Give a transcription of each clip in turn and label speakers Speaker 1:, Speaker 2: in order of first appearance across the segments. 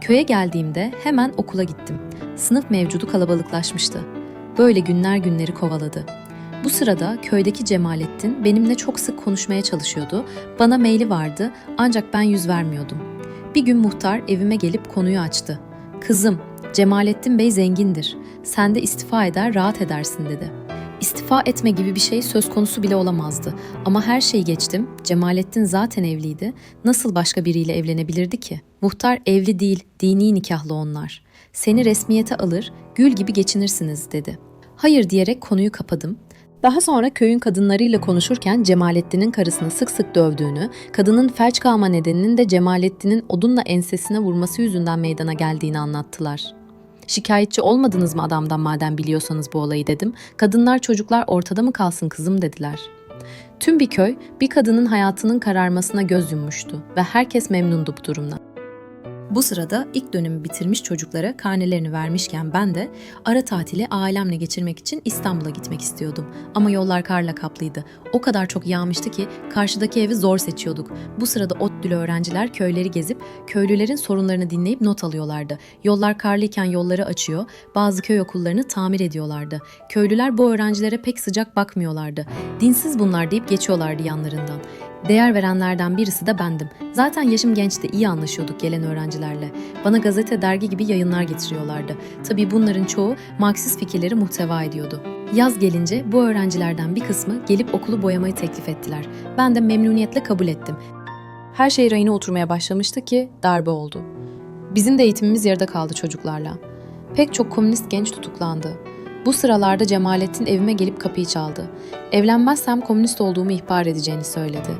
Speaker 1: Köye geldiğimde hemen okula gittim. Sınıf mevcudu kalabalıklaşmıştı. Böyle günler günleri kovaladı. Bu sırada köydeki Cemalettin benimle çok sık konuşmaya çalışıyordu. Bana maili vardı ancak ben yüz vermiyordum. Bir gün muhtar evime gelip konuyu açtı. Kızım, Cemalettin Bey zengindir. Sen de istifa eder, rahat edersin dedi. İstifa etme gibi bir şey söz konusu bile olamazdı. Ama her şeyi geçtim. Cemalettin zaten evliydi. Nasıl başka biriyle evlenebilirdi ki? Muhtar evli değil, dini nikahlı onlar. Seni resmiyete alır, gül gibi geçinirsiniz dedi. Hayır diyerek konuyu kapadım. Daha sonra köyün kadınlarıyla konuşurken Cemalettin'in karısını sık sık dövdüğünü, kadının felç kalma nedeninin de Cemalettin'in odunla ensesine vurması yüzünden meydana geldiğini anlattılar. Şikayetçi olmadınız mı adamdan madem biliyorsanız bu olayı dedim. Kadınlar çocuklar ortada mı kalsın kızım dediler. Tüm bir köy bir kadının hayatının kararmasına göz yummuştu ve herkes memnundu bu durumdan. Bu sırada ilk dönemi bitirmiş çocuklara karnelerini vermişken ben de ara tatili ailemle geçirmek için İstanbul'a gitmek istiyordum. Ama yollar karla kaplıydı. O kadar çok yağmıştı ki karşıdaki evi zor seçiyorduk. Bu sırada ODTÜ'lü öğrenciler köyleri gezip köylülerin sorunlarını dinleyip not alıyorlardı. Yollar karlıyken yolları açıyor, bazı köy okullarını tamir ediyorlardı. Köylüler bu öğrencilere pek sıcak bakmıyorlardı. Dinsiz bunlar deyip geçiyorlardı yanlarından. Değer verenlerden birisi de bendim. Zaten yaşım gençti, iyi anlaşıyorduk gelen öğrencilerle. Bana gazete, dergi gibi yayınlar getiriyorlardı. Tabii bunların çoğu Marksist fikirleri muhteva ediyordu. Yaz gelince bu öğrencilerden bir kısmı gelip okulu boyamayı teklif ettiler. Ben de memnuniyetle kabul ettim. Her şey rayına oturmaya başlamıştı ki darbe oldu. Bizim de eğitimimiz yarıda kaldı çocuklarla. Pek çok komünist genç tutuklandı. Bu sıralarda Cemalettin evime gelip kapıyı çaldı. Evlenmezsem komünist olduğumu ihbar edeceğini söyledi.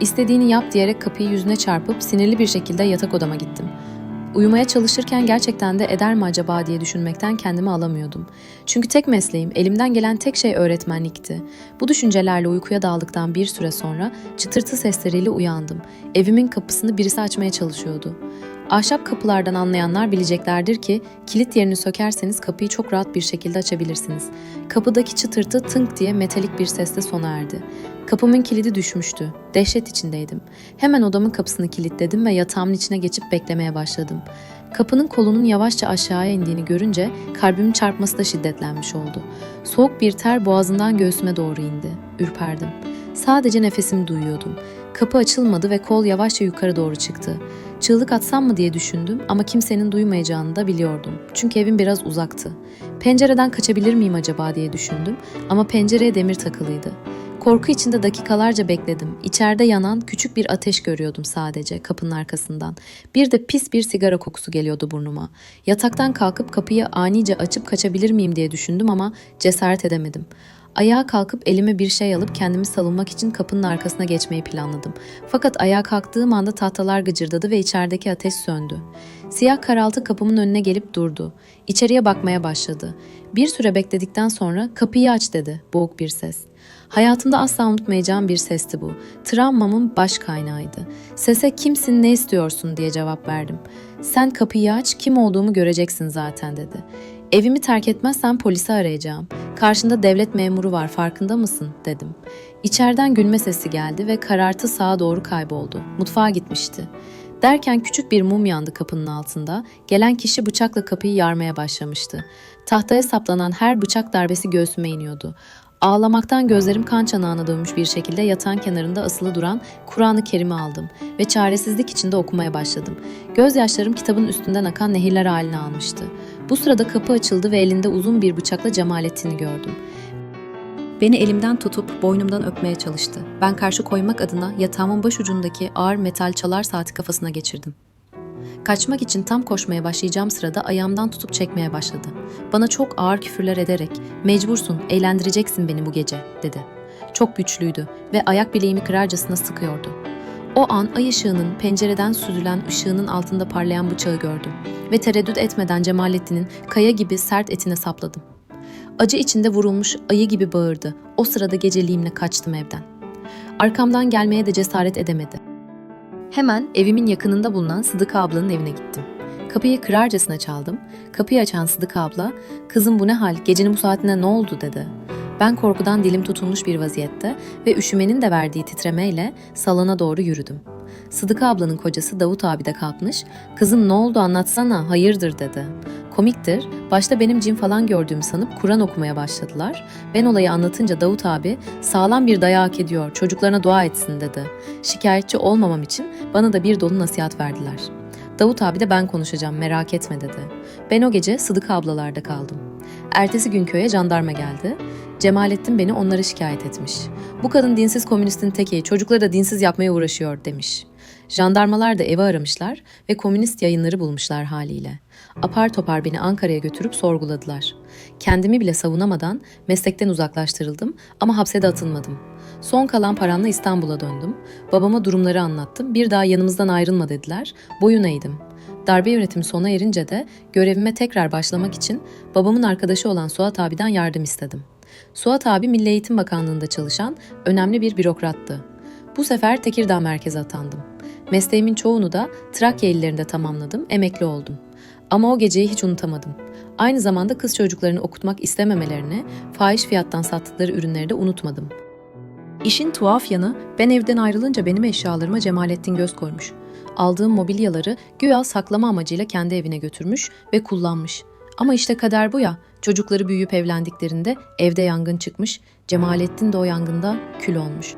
Speaker 1: İstediğini yap diyerek kapıyı yüzüne çarpıp sinirli bir şekilde yatak odama gittim. Uyumaya çalışırken gerçekten de eder mi acaba diye düşünmekten kendimi alamıyordum. Çünkü tek mesleğim, elimden gelen tek şey öğretmenlikti. Bu düşüncelerle uykuya daldıktan bir süre sonra çıtırtı sesleriyle uyandım. Evimin kapısını birisi açmaya çalışıyordu. Ahşap kapılardan anlayanlar bileceklerdir ki kilit yerini sökerseniz kapıyı çok rahat bir şekilde açabilirsiniz. Kapıdaki çıtırtı tınk diye metalik bir sesle sona erdi. Kapımın kilidi düşmüştü. Dehşet içindeydim. Hemen odamın kapısını kilitledim ve yatağımın içine geçip beklemeye başladım. Kapının kolunun yavaşça aşağıya indiğini görünce kalbimin çarpması da şiddetlenmiş oldu. Soğuk bir ter boğazından göğsüme doğru indi. Ürperdim. Sadece nefesimi duyuyordum. Kapı açılmadı ve kol yavaşça yukarı doğru çıktı. Çığlık atsam mı diye düşündüm ama kimsenin duymayacağını da biliyordum. Çünkü evim biraz uzaktı. Pencereden kaçabilir miyim acaba diye düşündüm ama pencereye demir takılıydı. Korku içinde dakikalarca bekledim. İçeride yanan küçük bir ateş görüyordum sadece kapının arkasından. Bir de pis bir sigara kokusu geliyordu burnuma. Yataktan kalkıp kapıyı anice açıp kaçabilir miyim diye düşündüm ama cesaret edemedim. Ayağa kalkıp elime bir şey alıp kendimi savunmak için kapının arkasına geçmeyi planladım. Fakat ayağa kalktığım anda tahtalar gıcırdadı ve içerideki ateş söndü. Siyah karaltı kapımın önüne gelip durdu. İçeriye bakmaya başladı. Bir süre bekledikten sonra kapıyı aç dedi boğuk bir ses. Hayatımda asla unutmayacağım bir sesti bu. Travmamın baş kaynağıydı. Sese kimsin ne istiyorsun diye cevap verdim. Sen kapıyı aç kim olduğumu göreceksin zaten dedi. Evimi terk etmezsen polisi arayacağım. Karşında devlet memuru var farkında mısın dedim. İçeriden gülme sesi geldi ve karartı sağa doğru kayboldu. Mutfağa gitmişti. Derken küçük bir mum yandı kapının altında. Gelen kişi bıçakla kapıyı yarmaya başlamıştı. Tahtaya saplanan her bıçak darbesi göğsüme iniyordu. Ağlamaktan gözlerim kan çanağına dönmüş bir şekilde yatağın kenarında asılı duran Kur'an-ı Kerim'i aldım ve çaresizlik içinde okumaya başladım. Gözyaşlarım kitabın üstünden akan nehirler haline almıştı. Bu sırada kapı açıldı ve elinde uzun bir bıçakla Cemalettin'i gördüm. Beni elimden tutup boynumdan öpmeye çalıştı. Ben karşı koymak adına yatağımın baş ucundaki ağır metal çalar saati kafasına geçirdim. Kaçmak için tam koşmaya başlayacağım sırada ayağımdan tutup çekmeye başladı. Bana çok ağır küfürler ederek "Mecbursun, eğlendireceksin beni bu gece." dedi. Çok güçlüydü ve ayak bileğimi kırarcasına sıkıyordu. O an ay ışığının pencereden süzülen ışığının altında parlayan bıçağı gördüm ve tereddüt etmeden Cemalettin'in kaya gibi sert etine sapladım. Acı içinde vurulmuş ayı gibi bağırdı. O sırada geceliğimle kaçtım evden. Arkamdan gelmeye de cesaret edemedi. Hemen evimin yakınında bulunan Sıdıka ablanın evine gittim. Kapıyı kırarcasına çaldım. Kapıyı açan Sıdıka abla, "Kızım bu ne hal? Gecenin bu saatinde ne oldu?" dedi. Ben korkudan dilim tutulmuş bir vaziyette ve üşümenin de verdiği titremeyle salona doğru yürüdüm. Sıdıka ablanın kocası Davut abi de kalkmış. Kızım ne oldu anlatsana hayırdır dedi. Komiktir. Başta benim cin falan gördüğümü sanıp Kur'an okumaya başladılar. Ben olayı anlatınca Davut abi sağlam bir dayağı hak ediyor çocuklarına dua etsin dedi. Şikayetçi olmamam için bana da bir dolu nasihat verdiler. Davut abi de ben konuşacağım merak etme dedi. Ben o gece Sıdıka ablalarda kaldım. Ertesi gün köye jandarma geldi. Cemalettin beni onlara şikayet etmiş. Bu kadın dinsiz komünistin teki, çocukları da dinsiz yapmaya uğraşıyor demiş. Jandarmalar da evi aramışlar ve komünist yayınları bulmuşlar haliyle. Apar topar beni Ankara'ya götürüp sorguladılar. Kendimi bile savunamadan meslekten uzaklaştırıldım ama hapse de atılmadım. Son kalan paramla İstanbul'a döndüm. Babama durumları anlattım. Bir daha yanımızdan ayrılma dediler. Boyun eğdim. Darbe yönetimi sona erince de görevime tekrar başlamak için babamın arkadaşı olan Suat abiden yardım istedim. Suat abi Milli Eğitim Bakanlığı'nda çalışan önemli bir bürokrattı. Bu sefer Tekirdağ merkeze atandım. Mesleğimin çoğunu da Trakya illerinde tamamladım, emekli oldum. Ama o geceyi hiç unutamadım. Aynı zamanda kız çocuklarını okutmak istememelerini, fahiş fiyattan sattıkları ürünleri de unutmadım. İşin tuhaf yanı ben evden ayrılınca benim eşyalarıma Cemalettin göz koymuş. Aldığım mobilyaları güya saklama amacıyla kendi evine götürmüş ve kullanmış. Ama işte kader bu ya. Çocukları büyüyüp evlendiklerinde evde yangın çıkmış. Cemalettin de o yangında kül olmuş.